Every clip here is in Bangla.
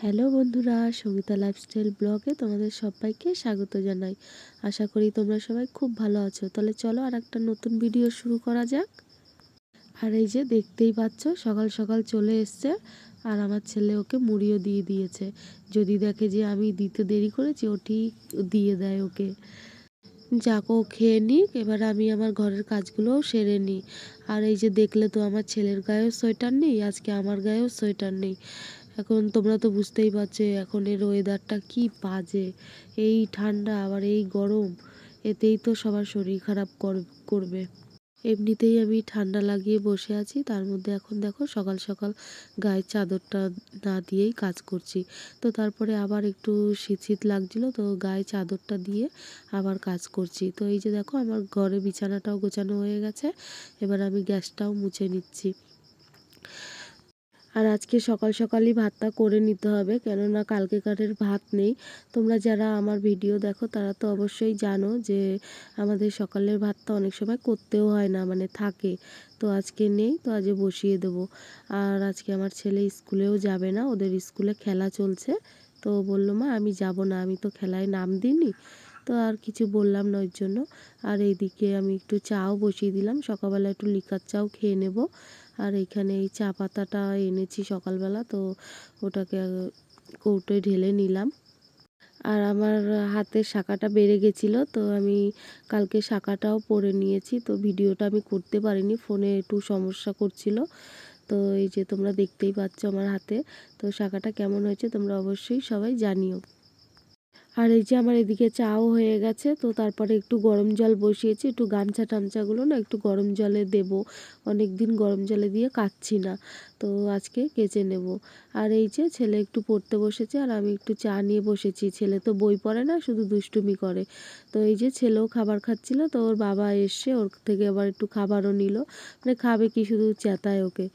হ্যালো বন্ধুরা, সঙ্গীতা লাইফস্টাইল ব্লগে তোমাদের সবাইকে স্বাগত জানাই। আশা করি তোমরা সবাই খুব ভালো আছো। তাহলে চলো আর একটা নতুন ভিডিও শুরু করা যাক। আর এই যে দেখতেই পাচ্ছ, সকাল সকাল চলে এসছে আর আমার ছেলে ওকে মুড়িও দিয়ে দিয়েছে। যদি দেখে যে আমি দিতে দেরি করেছি, ও ঠিক দিয়ে দেয় ওকে। যাক, ও খেয়ে নিক, এবার আমি আমার ঘরের কাজগুলোও সেরে নিই। আর এই যে দেখলে তো আমার ছেলের গায়েও সোয়েটার নেই, আজকে আমার গায়েও সোয়েটার নেই। এখন তোমরা তো বুঝতেই পারছ, এখন এর ওয়েদারটা কি বাজে। এই ঠান্ডা, আবার এই গরম, এতেই তো সবার শরীর খারাপ করবে। এমনিতেই আমি ঠান্ডা লাগিয়ে বসে আছি, তার মধ্যে এখন দেখো সকাল সকাল গায়ে চাদরটা না দিয়েই কাজ করছি। তো তারপরে আবার একটু শীত শীত লাগছিল, তো গায়ে চাদরটা দিয়ে আবার কাজ করছি। তো এই যে দেখো আমার ঘরে বিছানাটাও গোছানো হয়ে গেছে, এবার আমি গ্যাসটাও মুছে নিচ্ছি। আর আজকে সকাল সকালই ভাতটা করে নিতে হবে, কেননা কালকে কাঠের ভাত নেই। তোমরা যারা আমার ভিডিও দেখো, তারা তো অবশ্যই জানো যে আমাদের সকালের ভাতটা অনেক সময় করতেও হয় না মানে থাকে। তো আজকে নেই, তো আজকে বসিয়ে দেবো। আর আজকে আমার ছেলে স্কুলেও যাবে না, ওদের স্কুলে খেলা চলছে। তো বলল, মা, আমি যাব না, আমি তো খেলায় নাম দিইনি। তো আর কিছু বললাম না ওই জন্য। আর এইদিকে আমি একটু চাও বসিয়ে দিলাম, সকালবেলা একটু লিকার চাও খেয়ে নেব। আর এইখানে এই চা পাতাটা এনেছি সকালবেলা, তো ওটাকে কৌটোয় ঢেলে নিলাম। আর আমার হাতের শাঁখাটা বেড়ে গেছিল, তো আমি কালকে শাঁখাটাও পরে নিয়েছি, তো ভিডিওটা আমি করতে পারিনি, ফোনে একটু সমস্যা করছিল। তো এই যে তোমরা দেখতেই পাচ্ছ আমার হাতে, তো শাঁখাটা কেমন হয়েছে তোমরা অবশ্যই সবাই জানিও। আর এই যে আমার এদিকে চাও হয়ে গেছে, তো তারপরে একটু গরম জল বসিয়েছি, একটু গামছা টামছাগুলো না একটু গরম জলে দেবো। অনেক দিন গরম জলে দিয়ে কাচ্ছি না। তো আজকে কেচে নেব। আর এই যে ছেলে একটু পড়তে বসেছে আর আমি একটু চা নিয়ে বসেছি। ছেলে তো বই পড়ে না, শুধু দুষ্টুমি করে। তো এই যে ছেলেও খাবার খাচ্ছিল, তো ওর বাবা এসে ওর থেকে আবার একটু খাবারও নিল। মানে খাবে কি শুধু চেতায় ওকে।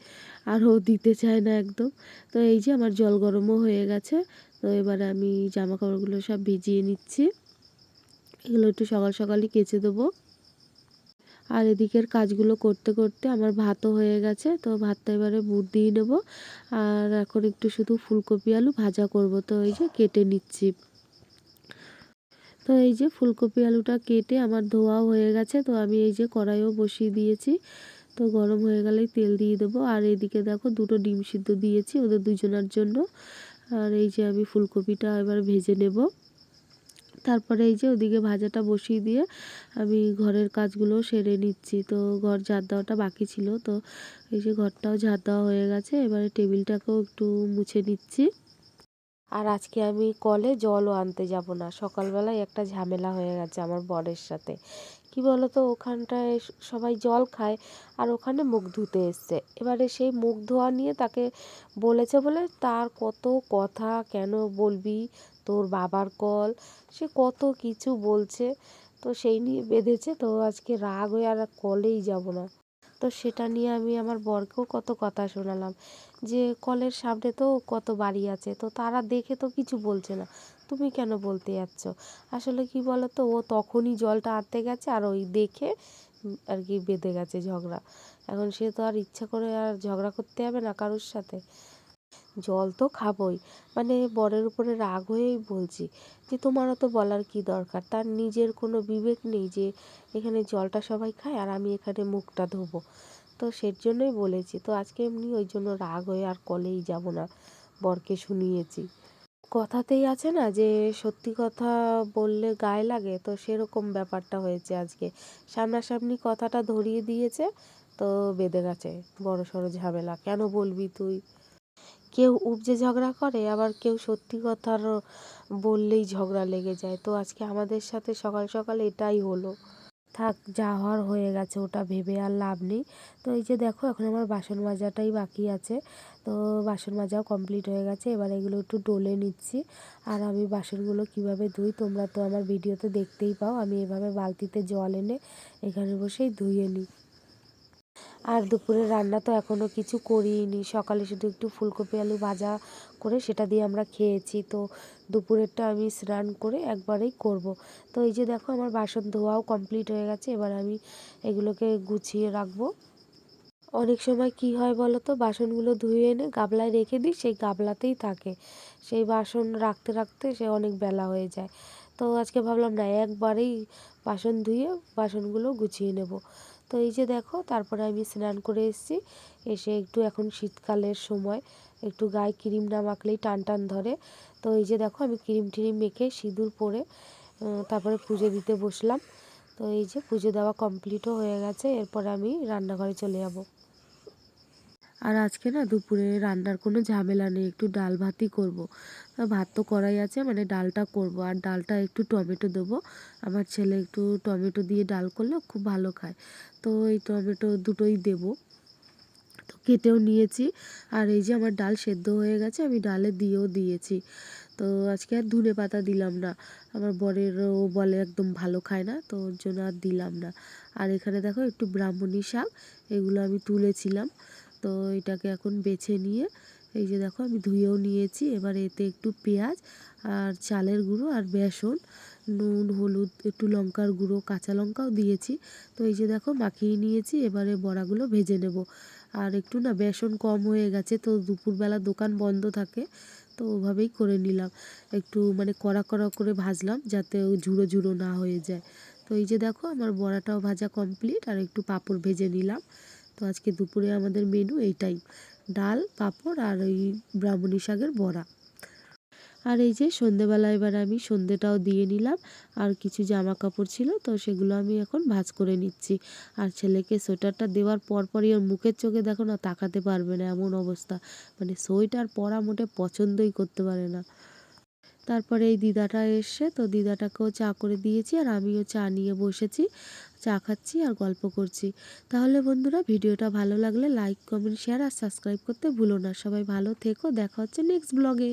আর ও দিতে চায় না একদম। তো এই যে আমার জল গরমও হয়ে গেছে। তো এবারে আমি জামা কাপড়গুলো সব ভিজিয়ে নিচ্ছি। এগুলো একটু সকাল সকালই কেচে দেবো। আর এদিকের কাজগুলো করতে করতে আমার ভাতও হয়ে গেছে, তো ভাতটা এবারে বুট দিয়ে নেব। আর এখন একটু শুধু ফুলকপি আলু ভাজা করব, তো এই যে কেটে নিচ্ছি। তো এই যে ফুলকপি আলুটা কেটে আমার ধোয়াও হয়ে গেছে, তো আমি এই যে কড়াইও বসিয়ে দিয়েছি। তো গরম হয়ে গেলেই তেল দিয়ে দেবো। আর এদিকে দেখো দুটো ডিম সিদ্ধ দিয়েছি ওদের দুজনের জন্য। আর এই যে আমি ফুলকপিটা এবার ভেজে নেব। তারপরে এই যে ওদিকে ভাজাটা বসিয়ে দিয়ে আমি ঘরের কাজগুলো সেরে নিচ্ছি। তো ঘর ঝাড় দেওয়াটা বাকি ছিল। তো এই যে ঘরটাও ঝাড় দেওয়া হয়ে গেছে। এবারে টেবিলটাকেও একটু মুছে নিচ্ছি। আর আজকে আমি কলে জলও আনতে যাব না। সকালবেলায় একটা ঝামেলা হয়ে গেছে আমার বরের সাথে। কি বলতো, ওখানটায় সবাই জল খায় আর ওখানে মুখ ধুতে এসছে। এবারে সেই মুখ ধোয়া নিয়ে তাকে বলেছে বলে তার কত কথা, কেন বলবি? তোর বাবার কল, সে কত কিছু বলছে। তো সেই নিয়ে বেঁধেছে, তো আজকে রাগ হয়ে আর কলেই যাব না। তো সেটা নিয়ে আমি আমার বরকেও কত কথা শোনালাম যে, কলের সামনে তো কত বাড়ি আছে, তো তারা দেখে তো কিছু বলছে না। তুমি কেন বলতে যাচ্ছ? আসলে কি বলো তো ও তখনই জলটা আনতে গেছে আর ওই দেখে আর কি বেঁধে গেছে ঝগড়া। এখন সে তো আর ইচ্ছা করে আর ঝগড়া করতে হবে না কারোর সাথে। জল তো খাবই। মানে বরের উপরে রাগ হয়েই বলছি যে তোমার তো বলার কি দরকার? তার নিজের কোনো বিবেক নেই যে, এখানে জলটা সবাই খায় আর আমি এখানে মুখটা ধোবো। তো সের জন্যই বলেছি। তো আজকে এমনি ওই জন্য রাগ হয়ে আর কলেই যাব না, বরকে শুনিয়েছি। কথাতেই আছে না যে, সত্যি কথা বললে গায়ে লাগে? তো সেরকম ব্যাপারটা হয়েছে আজকে। সামনাসামনি কথাটা ধরিয়ে দিয়েছে, তো বেঁধে গেছে। বড় সড়ো ঝামেলা। কেন বলবি তুই? কেউ উপজে ঝগড়া করে, আবার কেউ সত্যি কথার বললেই ঝগড়া লেগে যায়। তো আজকে আমাদের সাথে সকাল সকাল এটাই হলো। থাক, যা হওয়ার হয়ে গেছে, ওটা ভেবে আর লাভ নেই। তো এই যে দেখো, এখন আমার বাসন মাজাটাই বাকি আছে। তো বাসন মাজাও কমপ্লিট হয়ে গেছে, এবার এগুলো একটু ডলে নিচ্ছি। আর আমি বাসনগুলো কীভাবে ধুই, তোমরা তো আমার ভিডিওতে দেখতেই পাও। আমি এভাবে বালতিতে জল এনে এখানে বসেই ধুয়ে নিই। আর দুপুরের রান্না তো এখনও কিছু করিনি। সকালে শুধু একটু ফুলকপি আলু ভাজা করে সেটা দিয়ে আমরা খেয়েছি। তো দুপুরেরটা আমি স্নান করে একবারেই করব। তো এই যে দেখো আমার বাসন ধোয়াও কমপ্লিট হয়ে গেছে। এবার আমি এগুলোকে গুছিয়ে রাখব। অনেক সময় কি হয় বলো তো? বাসনগুলো ধুয়ে এনে গাবলায় রেখে দিই, সেই গাবলাতেই থাকে। সেই বাসন রাখতে রাখতে সে অনেক বেলা হয়ে যায়। তো আজকে ভাবলাম না, একবারেই বাসন ধুয়ে বাসনগুলো গুছিয়ে নেব। তো এই যে দেখো, তারপরে আমি স্নান করে এসেছি। এসে একটু এখন শীতকালের সময় একটু গায়ে ক্রিম না মাখলেই টান টান ধরে। তো এই যে দেখো, আমি ক্রিম ট্রিম মেখে সিঁদুর পরে তারপরে পুজো দিতে বসলাম। তো এই যে পুজো দেওয়া কমপ্লিটও হয়ে গেছে, এরপর আমি রান্নাঘরে চলে যাব। আর আজকে না দুপুরে রান্নার কোনো ঝামেলা নেই, একটু ডাল ভাতই করব। ভাত তো করাই আছে মানে ডালটা করব। আর ডালটা একটু টমেটো দেবো। আমার ছেলে একটু টমেটো দিয়ে ডাল করলে খুব ভালো খায়। তো এই টমেটো দুটোই দেবো। তো কেটেও নিয়েছি। আর এই যে আমার ডাল সেদ্ধ হয়ে গেছে, আমি ডালে দিয়েও দিয়েছি। তো আজকে আর ধনে পাতা দিলাম না। আমার বরেরও বলে একদম ভালো খায় না, তো ওর জন্য আর দিলাম না। আর এখানে দেখো একটু ব্রাহ্মণী শাক, এগুলো আমি তুলেছিলাম। তো এটাকে এখন বেছে নিয়ে এই যে দেখো আমি ধুয়েও নিয়েছি। এবার এতে একটু পেঁয়াজ আর চালের গুঁড়ো আর বেসন, নুন, হলুদ, একটু লঙ্কার গুঁড়ো, কাঁচা লঙ্কাও দিয়েছি। তো এই যে দেখো মাখিয়ে নিয়েছি, এবারে বড়াগুলো ভেজে নেব। আর একটু না বেসন কম হয়ে গেছে, তো দুপুরবেলা দোকান বন্ধ থাকে, তো ওভাবেই করে নিলাম। একটু মানে কড়া কড়া করে ভাজলাম যাতে ওই ঝুড়ো ঝুড়ো না হয়ে যায়। তো এই যে দেখো আমার বড়াটাও ভাজা কমপ্লিট, আর একটু পাঁপড় ভেজে নিলাম। তো আজকে দুপুরে আমাদের মেনু এইটাই। ডাল, পাঁপড় আর ওই ব্রাহ্মণী শাকের বড়া। আর এই যে সন্ধেবেলা এবার আমি সন্ধেটাও দিয়ে নিলাম। আর কিছু জামা কাপড় ছিল, তো সেগুলো আমি এখন ভাজ করে নিচ্ছি। আর ছেলেকে সোয়েটারটা দেওয়ার পরপরই ওর মুখের চোখে দেখো না, তাকাতে পারবে না এমন অবস্থা। মানে সোয়েটার পরা মোটে পছন্দই করতে পারে না। তারপরে এই দিদাটা এসে তো দিদাটাকেও চা করে দিয়েছি আর আমিও চা নিয়ে বসেছি, চা খাচ্ছি আর গল্প করছি। তাহলে বন্ধুরা ভিডিওটা ভালো লাগলে লাইক কমেন্ট শেয়ার আর সাবস্ক্রাইব করতে ভুলো না। সবাই ভালো থেকো, দেখা হচ্ছে নেক্সট ব্লগে